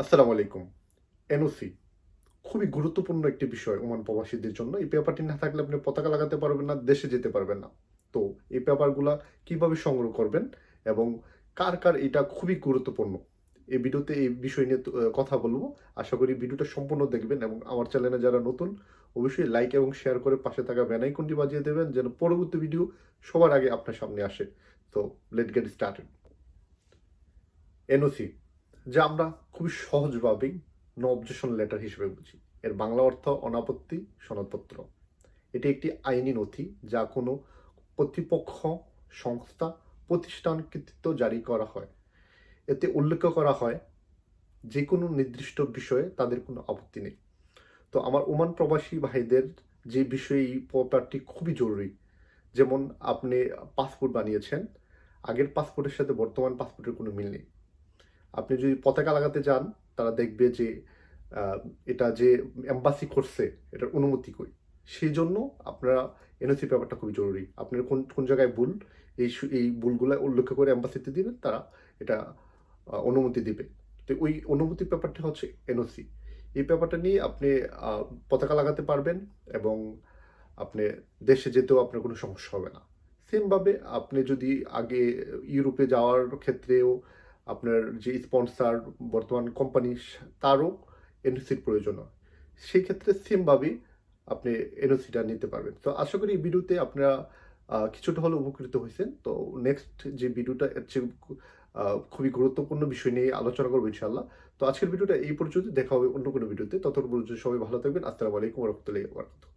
আসসালামু আলাইকুম। এনওসি, খুবই গুরুত্বপূর্ণ একটি বিষয় ওমান প্রবাসীদের জন্য। এই পেপারটি না থাকলে আপনি পতাকা লাগাতে পারবেন না, দেশে যেতে পারবেন না। তো এই পেপারগুলা কীভাবে সংগ্রহ করবেন এবং কার কার এটা খুবই গুরুত্বপূর্ণ? এই ভিডিওতে এই বিষয় নিয়ে কথা বলব। আশা করি ভিডিওটা সম্পূর্ণ দেখবেন এবং আমার চ্যানেলে যারা নতুন, অবশ্যই লাইক এবং শেয়ার করে পাশে থাকা বেনাইকনটি বাজিয়ে দেবেন যেন পরবর্তী ভিডিও সবার আগে আপনার সামনে আসে। তো লেট গেট স্টার্টেড এনওসি যা আমরা খুবই সহজভাবেই নো অবজেকশন লেটার হিসেবে বুঝি। এর বাংলা অর্থ অনাপত্তি, সনদপত্র। এটি একটি আইনি নথি যা কোনো কর্তৃপক্ষ, সংস্থা, প্রতিষ্ঠান কর্তৃত্ব জারি করা হয়। এতে উল্লেখ করা হয় যে কোনো নির্দিষ্ট বিষয়ে তাদের কোনো আপত্তি নেই। তো আমার ওমান প্রবাসী ভাইদের যে বিষয়ে এই পেপারটি খুবই জরুরি, যেমন আপনি পাসপোর্ট বানিয়েছেন, আগের পাসপোর্টের সাথে বর্তমান পাসপোর্টের কোনো মিল নেই। আপনি যদি পতাকা লাগাতে যান, তারা দেখবে যে এটা যে এম্বাসি করছে, এটার অনুমতি কই? সেই জন্য আপনারা এনওসি পেপারটা খুবই জরুরি। আপনার কোন কোন জায়গায় ভুল, এই এই ভুলগুলো উল্লেখ করে এম্বাসিতে দিবেন, তারা এটা অনুমতি দিবে। তো ওই অনুমতি পেপারটা হচ্ছে এনওসি এই পেপারটা নিয়ে আপনি পতাকা লাগাতে পারবেন এবং আপনি দেশে যেতেও আপনার কোনো সমস্যা হবে না। সেমভাবে আপনি যদি আগে ইউরোপে যাওয়ার ক্ষেত্রেও আপনার যে স্পন্সার বর্তমান কোম্পানি তারও এনওসির প্রয়োজন হয়। সেই ক্ষেত্রে সেমভাবেই আপনি এনওসিটা নিতে পারবেন। তো আশা করি এই ভিডিওতে আপনারা কিছুটা হলেও উপকৃত হয়েছেন। তো নেক্সট যে ভিডিওটা, এর চেয়ে খুবই গুরুত্বপূর্ণ বিষয় নিয়ে আলোচনা করব ইনশাল্লাহ তো আজকের ভিডিওটা এই পর্যন্ত দেখা হবে অন্য কোনো ভিডিওতে। ততক্ষণ পর্যন্ত সবাই ভালো থাকবেন। আসসালামু আলাইকুম রহমতুল্লাহ বারকাতুহ।